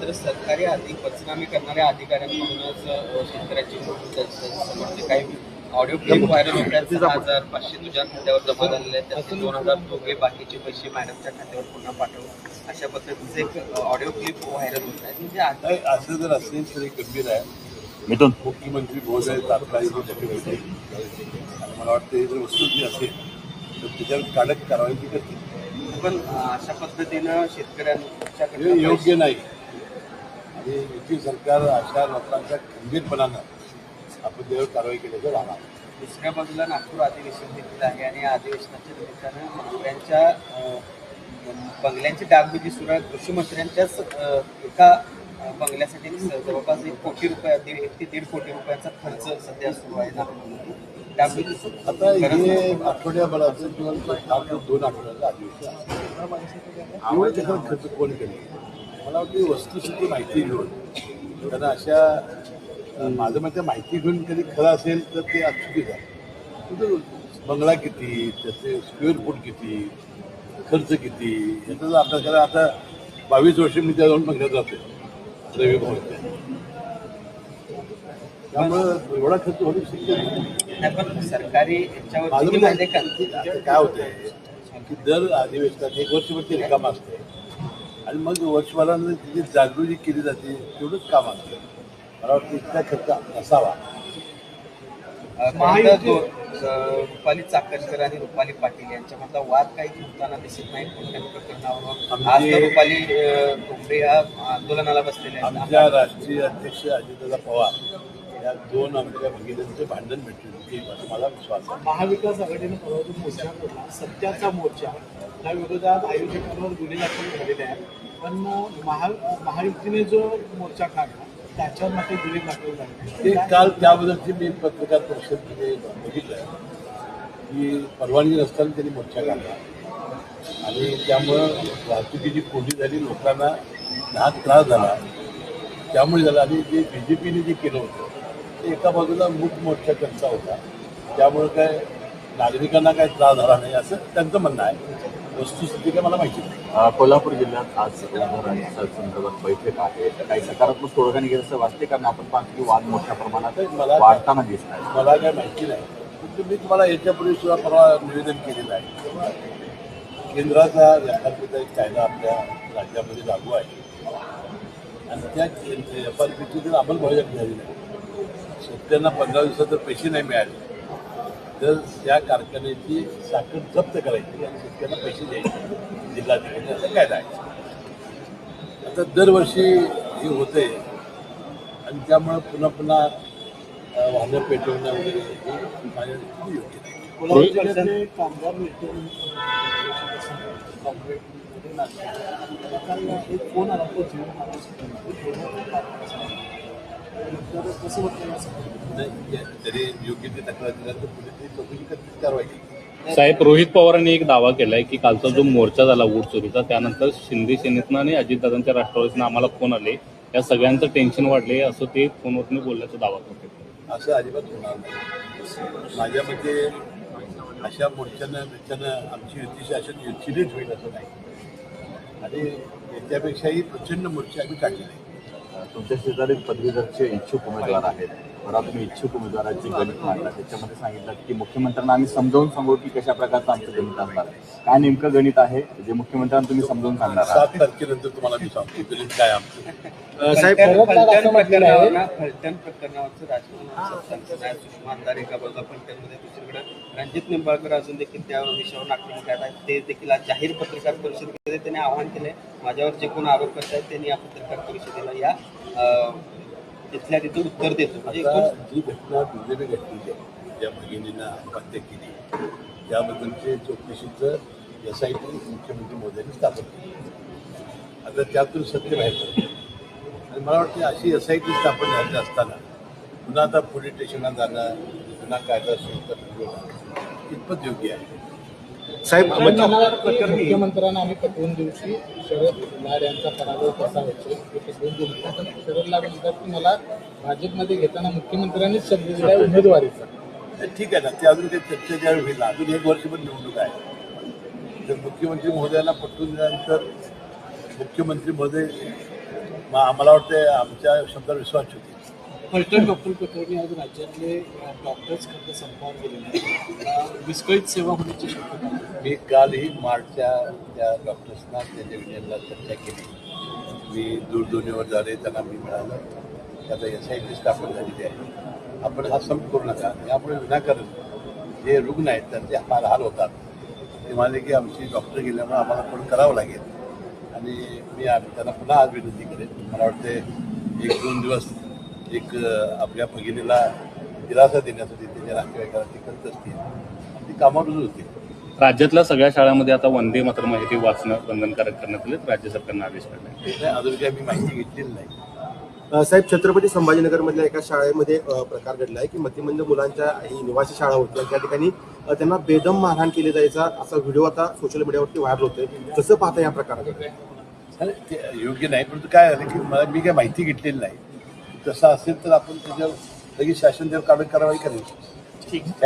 मात्र सरकारी अधिक पंचनामे करणाऱ्या अधिकाऱ्यांकडूनच शेतकऱ्यांची समजते काही ऑडिओ क्लिप व्हायरल होत्या सहा हजार पाचशे तुझ्या खात्यावर जमा झालेले आहेत त्यातले दोन हजार दोघे बाकीचे पैसे मॅडमच्या खात्यावर पुन्हा पाठवू अशा पद्धतीचे एक ऑडिओ क्लिप व्हायरल होत आहेत म्हणजे असं जर असेल तर हे गंभीर आहे. मुख्यमंत्री महोदय तात्काळ घेतील आणि मला वाटतं हे जर वस्तू जी असेल तर त्याच्यावर कडक कारवाई करतील पण अशा पद्धतीनं शेतकऱ्यांच्या हे योग्य नाही. आणि युती सरकार अशा लोकांच्या खंबीरपणानं आपण त्यावर कारवाई केल्याचं राहणार दुसऱ्या बाजूला नागपूर अधिवेशन देखील आहे आणि या अधिवेशनाच्या निमित्तानं मंत्र्यांच्या बंगल्यांची डागडुजी सुरू आहे. कृषी मंत्र्यांच्याच अ, एका बंगल्यासाठी जवळपास एक कोटी रुपये दीड एक ते दीड कोटी रुपयाचा खर्च सध्या सुरू आहे नागपूरमध्ये. आता हे. आठवड्याभराचं किंवा दोन आठवड्याचं अधिवेशन. आहे. एवढं त्याच्यावर खर्च कोण केले मला वाटतं ही वस्तुस्थिती माहिती घेऊन. कारण अशा माझं मते माहिती घेऊन कधी खरं असेल तर ते चुकीचं आहे. पण बंगला किती त्याचे स्क्वेअर फूट किती खर्च किती याचा जर अभ्यास करा आता बावीस वर्ष मी त्या जाऊन बंगल्यात राहतोय. रवी त्यामुळं एवढा खर्च होणं शक्य नाही. नाही, पण सरकारी याच्यावर आता काय होतंय की दर अधिवेशनात एक वर्षभर ते रिकाम असते आणि मग वर्षभरानं तिची जागृती केली जाते तेवढंच काम असतं. मला वाटतं इतका खर्च नसावा अ, खरं तर दो- अ, रुपाली चाकणकर आणि रुपाली पाटील यांच्यामधला वाद काही होताना दिसत नाही कोणत्याही प्रकरणावर. आज तर रुपाली ठोंबरे या आंदोलनाला बसलेले आमच्या आहेत राष्ट्रीय अध्यक्ष अजितदादा पवार या दोन आमच्या भगिनींचं भांडण भेटलं असं मला विश्वास आहे. महाविकास आघाडीनं परवा जो मोर्चा काढला सत्याचा मोर्चा. त्या विरोधात आयोजकांवर गुन्हे दाखल झालेले आहेत. पण महा महायुतीने जो मोर्चा काढला त्याच्यावर मात्र गुन्हे दाखल ते झाले काल त्याबद्दलची मी पत्रकार परिषदेमध्ये बघितलं की परवानगी नसताना त्यांनी मोर्चा काढला. आणि त्यामुळं वाहतुकीची कोंडी झाली लोकांना लहान त्रास झाला. त्यामुळे झाला. आणि जे बी जे पीने जे केलं होतं ते एका बाजूला मूक मोर्चा त्यांचा होता. त्यामुळं काय नागरिकांना काय त्रास झाला नाही असं त्यांचं म्हणणं आहे. वस्तुस्थिती काय मला माहिती नाही. अ, कोल्हापूर जिल्ह्यात आज संदर्भात बैठक आहे. काही सकारात्मक तोडगा निघेल असं वाटते कारण आपण पाहतो की वाद मोठ्या प्रमाणात मला- वाढताना दिसत आहे. मला काय माहिती नाही. मी तुम्हाला याच्यापूर्वी सुद्धा परवा निवेदन केलेलं आहे. केंद्राचा एफ एक कायदा आपल्या राज्यामध्ये लागू आहे. आणि त्या एफ आर पीची जर अंमलबजावणी झाली नाही. शेतकऱ्यांना पंधरा दिवसात जर पैसे नाही मिळाले. तर त्या कारखान्याची साखर जप्त करायची आणि शेतकऱ्यांना पैसे द्यायचे. जिल्हाधिकारी असा कायदा आहे. आता दरवर्षी हे होते आणि त्यामुळं पुन्हा पुन्हा वाहनं पेटवणं वगैरे हे माझ्या योग्य नाही. कामगार एक फोन आला तो जीवन कसं होतं या सगळं? नाही, या- तरी योग्य ते तक्रार दिल्यानंतर पुढे ते चौकशी करतील कारवाई केली? साहेब रोहित पवारांनी एक दावा केलाय की कालचा जो मोर्चा झाला ऊट चोरीचा त्यानंतर शिंदे सेनेतनं आणि अजितदादांच्या राष्ट्रवादीतनं आम्हाला फोन आले. या सगळ्यांचं टेन्शन वाढले असं ते फोनवरून बोलल्याचा दावा करते असं अजिबात होणार नाही. माझ्या मते अशा मोर्चानं बिचानं आमची युतीशी अशा युतीनेच होईल असं नाही. आणि याच्यापेक्षाही प्रचंड मोर्चे आम्ही काढले नाही तुमच्या शेजारी पदवीधरचे इच्छुक उमेदवार आहेत. बरं तुम्ही इच्छुक उमेदवाराचे गणित मांडला. त्याच्यामध्ये सांगितलं की मुख्यमंत्र्यांना आम्ही समजावून सांगू की कशा प्रकारचं आमचं गणित असणार आहे. काय नेमकं गणित आहे जे मुख्यमंत्र्यांना तुम्ही समजावून सांगणार आहात? सात तारखेनंतर तुम्हाला मी सांगतो. गणित काय आमचं? साहेब फलटण प्रकरणावरचं नाही सुषमा अंधार एका बाजूला फलटणमध्ये दुसरीकडे रणजित निंबाळकर अजून देखील त्या विषयावर नागपूर करत आहेत ते देखील आज जाहीर पत्रकार परिषदेमध्ये त्यांनी आवाहन केलंय. माझ्यावर जे कोण आरोप करत आहेत त्यांनी या पत्रकार परिषदेला या तिथल्या तिथं उत्तर देतो. म्हणजे जी घटना दुर्दैवी घटनेची आहे ज्या भगिनीनं आत्महत्या केली त्याबद्दलचे चौकशीचं एस आय टी मुख्यमंत्री मोदयांनी स्थापन केली. आता त्यातून सत्य बाहेर. आणि मला वाटतं अशी एस आय टी स्थापन झाली असताना पुन्हा आता पोलीस स्टेशनला जाणं पुन्हा कायदा सुरू करणं इतपत योग्य आहे? साहेब मुख्यमंत्र्यांना आम्ही पटवून देऊ की शरद लाड यांचा पराभव कसा होतो हे पटवून देऊ. नका. पण शरद लाड म्हणतात की मला भाजपमध्ये घेताना मुख्यमंत्र्यांनीच शब्द दिलाय उमेदवारीचा. तर ठीक आहे ना ते अजून काही चर्चा ज्यावेळी होईल. अजून एक वर्षभर निवडणूक आहे. तर मुख्यमंत्री महोदयांना पटवून दिल्यानंतर मुख्यमंत्री महोदय मग आम्हाला वाटते आमच्या शब्दावर विश्वास होते फलटण डॉक्टर प्रकरणी आज राज्यातले डॉक्टर्स खंड संपावर गेलेले विस्कळीत सेवा होण्याची शक्यता मी कालही मार्टच्या त्या डॉक्टर्सना त्याच्या विजयला चर्चा केली. मी दूरध्वनीवर झाले त्यांना मी मिळालं. त्याचा एस आय टी स्थापन झालेली आहे. आपण हा संप करू नका यामुळे विनाकारण जे रुग्ण आहेत त्यांचे फार हाल होतात. ते म्हणाले की आमची डॉक्टर गेल्यामुळे आम्हाला पण करावं लागेल. आणि मी त्यांना पुन्हा आज विनंती करेन. मला वाटते एक दोन दिवस एक आपल्या भगिनीला दिलासा देण्यासाठी त्याच्या नातेवाईकाला ते करत असतील ती कामावर रुजू होतील राज्यातल्या सगळ्या शाळांमध्ये आता वंदे मातरम आहे ती वाचणं बंधनकारक करण्यात आले राज्य सरकारनं आदेश काढले काय अजून काही मी माहिती घेतलेली नाही. साहेब छत्रपती संभाजीनगरमधल्या एका शाळेमध्ये प्रकार घडला आहे की मतिमंद मुलांच्या ही निवासी शाळा होत्या. त्या ठिकाणी त्यांना बेदम मारहाण केली जायचा असा व्हिडिओ आता सोशल मीडियावरती व्हायरल होतोय. कसं पाहता या ते योग्य नाही परंतु काय झालं की मला मी काही माहिती घेतलेली नाही. तसं असेल तर आपण त्याच्यावर लगेच शासन त्यावर कारवाई कारवाई करेल.